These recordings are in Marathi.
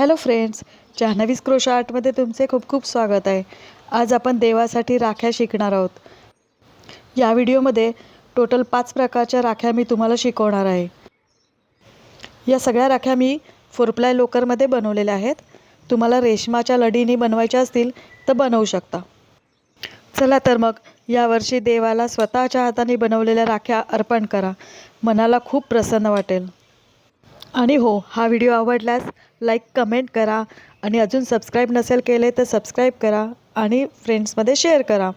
हॅलो फ्रेंड्स जान्हवीज क्रोशा आर्टमध्ये तुमचे खूप खूप स्वागत आहे. आज आपण देवासाठी राख्या शिकणार आहोत. या व्हिडिओमध्ये टोटल पाच प्रकारच्या राख्या मी तुम्हाला शिकवणार आहे. या सगळ्या राख्या मी फोरप्लाय लोकरमध्ये बनवलेल्या आहेत. तुम्हाला रेशमाच्या लढीने बनवायच्या असतील तर बनवू शकता. चला तर मग यावर्षी देवाला स्वतःच्या हाताने बनवलेल्या राख्या अर्पण करा. मनाला खूप प्रसन्न वाटेल. आणि हो हा व्हिडिओ आवडल्यास लाईक कमेंट करा आणि अजून सबस्क्राईब नसेल केले तर सबस्क्राईब करा आणि फ्रेंड्समध्ये शेअर करा.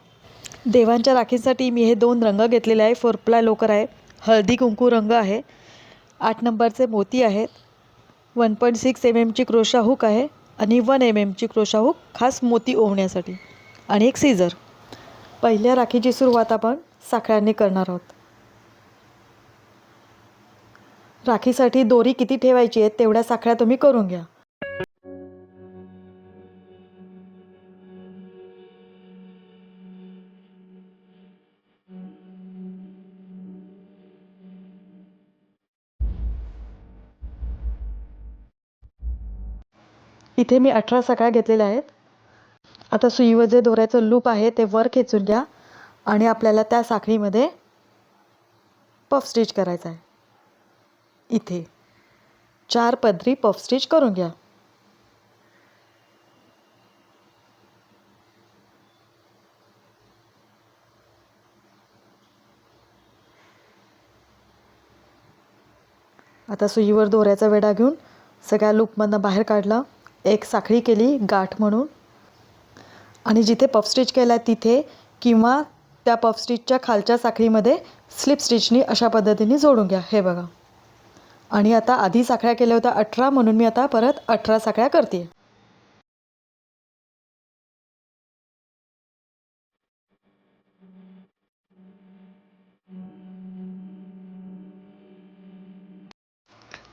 देवांच्या राखीसाठी मी हे दोन रंग घेतलेले आहे. फोरप्लाय लोकर आहे. हळदी कुंकू रंग आहे. आठ नंबरचे मोती आहेत. वन पॉईंट सिक्स एम एमची क्रोशा हुक आहे आणि वन एम एमची क्रोशा हुक खास मोती ओवण्यासाठी आणि एक सीझर पहिल्या राखीची सुरुवात आपण साखळ्यांनी करणार आहोत. राखीसाठी दोरी किती ठेवायची आहे तेवढ्या साखळ्या तुम्ही करून घ्या. इथे मी अठरा साखळ्या घेतलेल्या आहेत. आता सुईवर जे दोऱ्याचं लूप आहे ते वर खेचून घ्या आणि आपल्याला त्या साखळीमध्ये पफ स्टिच करायचं आहे. इथे. चार पदरी पफ स्टिच करून घ्या. आता सुईवर दोऱ्याचा वेढा घेऊन सगळ्या लूपमधनं बाहेर काढला. एक साखळी केली गाठ म्हणून. आणि जिथे पफ स्टिच केला तिथे किंवा त्या पफ स्टिचच्या खालच्या साखळीमध्ये स्लिप स्टिचनी अशा पद्धतीने जोडून घ्या. हे बघा. आणि आता आधी साखळ्या केल्या होत्या अठरा म्हणून मी आता परत अठरा साखळ्या करते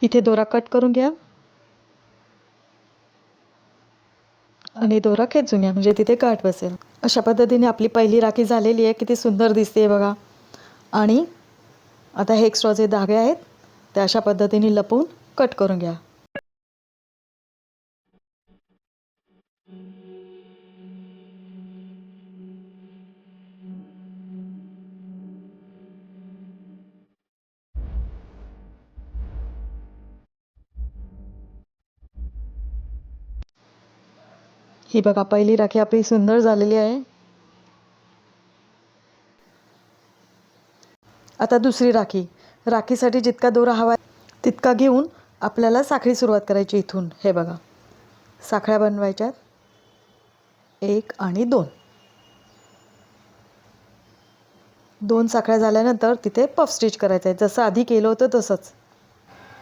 इथे दोरा कट करून घ्या. आणि दोरा खेचून घ्या म्हणजे तिथे गाठ बसेल. अशा पद्धतीने आपली पहिली राखी झालेली आहे किती सुंदर दिसते बघा. आणि आता हे एक्स्ट्रा जे धागे आहेत ते अशा पद्धतीने लपवून कट करून घ्या. ही बघा पहिली राखी आपली सुंदर झालेली आहे. आता दुसरी राखी. राखीसाठी जितका दोरा हवा आहे तितका घेऊन आपल्याला साखळी सुरुवात करायची इथून. हे बघा. साखळ्या बनवायच्यात. एक आणि दोन. दोन साखळ्या झाल्यानंतर तिथे पफ स्टिच करायचं आहे. जसं आधी केलं होतं तसंच.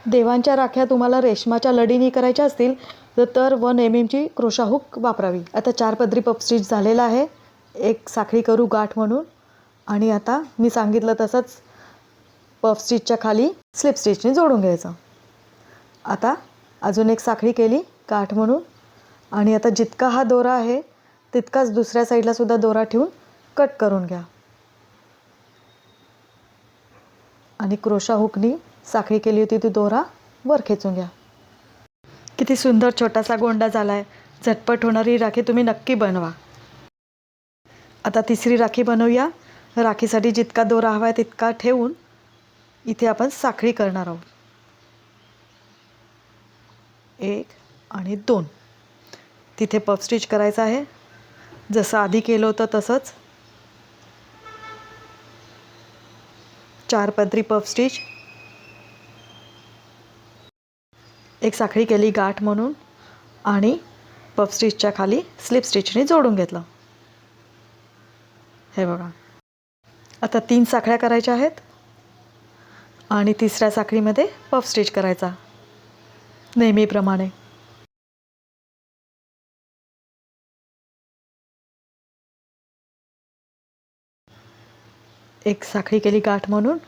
देवांच्या राख्या तुम्हाला रेशमाच्या लढीनी करायच्या असतील तर तर वन एम एमची क्रोशाहूक वापरावी. आता चार पदरी पफ स्टिच झालेला आहे. एक साखळी करू गाठ म्हणून. आणि आता मी सांगितलं तसंच पफ स्टिचच्या खाली स्लिप स्टिचने जोडून घ्यायचं. आता अजून एक साखळी केली काठ म्हणून. आणि आता जितका हा दोरा आहे तितकाच दुसऱ्या साईडला सुद्धा दोरा ठेवून कट करून घ्या. आणि क्रोशा हुकनी साखळी केली होती ती दोरा वर खेचून घ्या. किती सुंदर छोटासा गोंडा झाला आहे झटपट होणारी राखी तुम्ही नक्की बनवा. आता तिसरी राखी बनवूया. राखीसाठी जितका दोरा हवा आहे तितका ठेवून इथे आपण साखळी करणार आहोत. एक आणि दोन. तिथे पफ स्टिच करायचं आहे. जसं आधी केलं होतं तसंच. चार पदरी पफ स्टिच एक साखळी केली गाठ म्हणून आणि पफ स्टिचच्या खाली स्लिप स्टिचने जोडून घेतलं. हे बघा. आता तीन साखळ्या करायच्या आहेत. आणि तिसऱ्या साखळीमध्ये पफ स्टिच करायचा. नेहमीप्रमाणे. एक साखळी केली गाठ म्हणून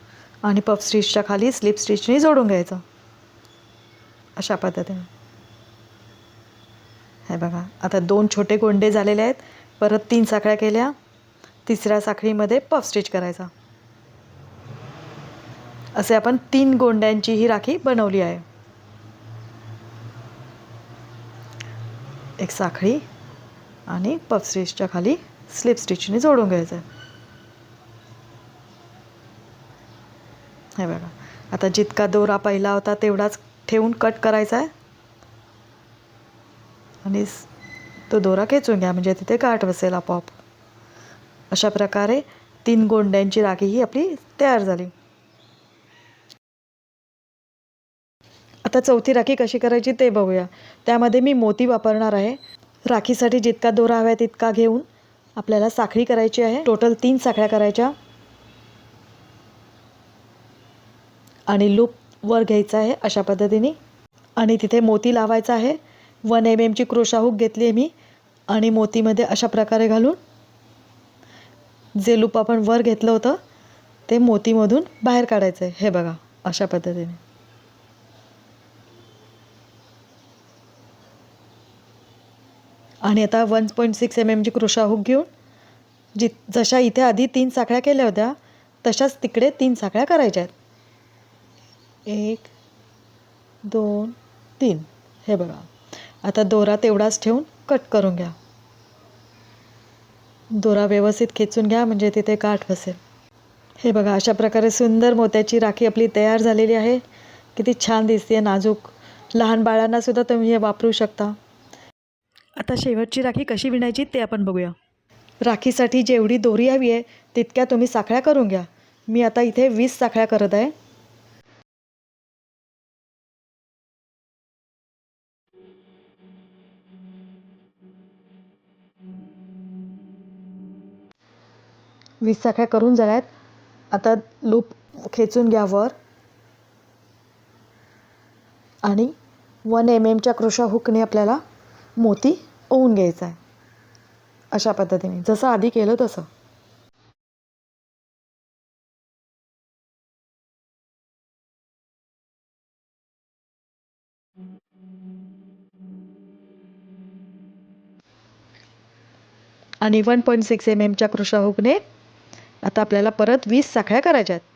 आणि पफ स्टिचच्या खाली स्लिप स्टिचने जोडून घ्यायचं. अशा पद्धतीने. हे बघा आता दोन छोटे गोंडे झालेले आहेत. परत तीन साखळ्या केल्या. तिसऱ्या साखळीमध्ये पफ स्टिच करायचा. असे आपण तीन गोंड्यांची ही राखी बनवली आहे. एक साखळी आणि पफ स्टिचच्या खाली स्लिप स्टिचने जोडून घ्यायचं आहे. हे बघा आता जितका दोरा पहिला होता तेवढाच ठेवून कट करायचा आहे. आणि तो दोरा खेचून घ्या म्हणजे तिथे गाठ बसेल आपोआप. अशा प्रकारे तीन गोंड्यांची राखी ही आपली तयार झाली. आता चौथी राखी कशी करायची ते बघूया. त्यामध्ये मी मोती वापरणार आहे. राखीसाठी जितका दोरा हवा आहे तितका घेऊन आपल्याला साखळी करायची आहे. टोटल तीन साखळ्या करायच्या. आणि लूप वर घ्यायचा आहे अशा पद्धतीने. आणि तिथे मोती लावायचा आहे. वन एम एमची क्रोशाहूक घेतली आहे मी. आणि मोतीमध्ये अशा प्रकारे घालून जे लूप आपण वर घेतलं होतं ते मोतीमधून बाहेर काढायचं आहे. हे बघा अशा पद्धतीने. आणि आता वन पॉईंट सिक्स एम एमची क्रोशा हुक घेऊन जि जशा इथे आधी तीन साखळ्या केल्या होत्या तशाच तिकडे तीन साखळ्या करायच्या आहेत. एक दोन तीन. हे बघा. आता दोरा तेवढाच ठेवून कट करून घ्या. दोरा व्यवस्थित खेचून घ्या म्हणजे तिथे गाठ बसेल. हे बघा अशा प्रकारे सुंदर मोत्याची राखी आपली तयार झालेली आहे. किती छान दिसते नाजूक. लहान बाळांनासुद्धा तुम्ही हे वापरू शकता. आता शेवटची राखी कशी विणायची ते आपण बघूया. राखीसाठी जेवढी दोरी हवी आहे तितक्या तुम्ही साखळ्या करून घ्या. मी आता इथे वीस साखळ्या करत आहे. वीस साखळ्या करून झाल्यात. आता लूप खेचून घ्या वर. आणि वन एम एमच्या क्रोशा हुकने आपल्याला मोती ओवून घ्यायचा आहे. अशा पद्धतीने. जसं आधी केलं तसं. आणि वन पॉईंट सिक्स एम एमच्या कृषा हुकने आता आपल्याला परत वीस साखळ्या करायच्या आहेत.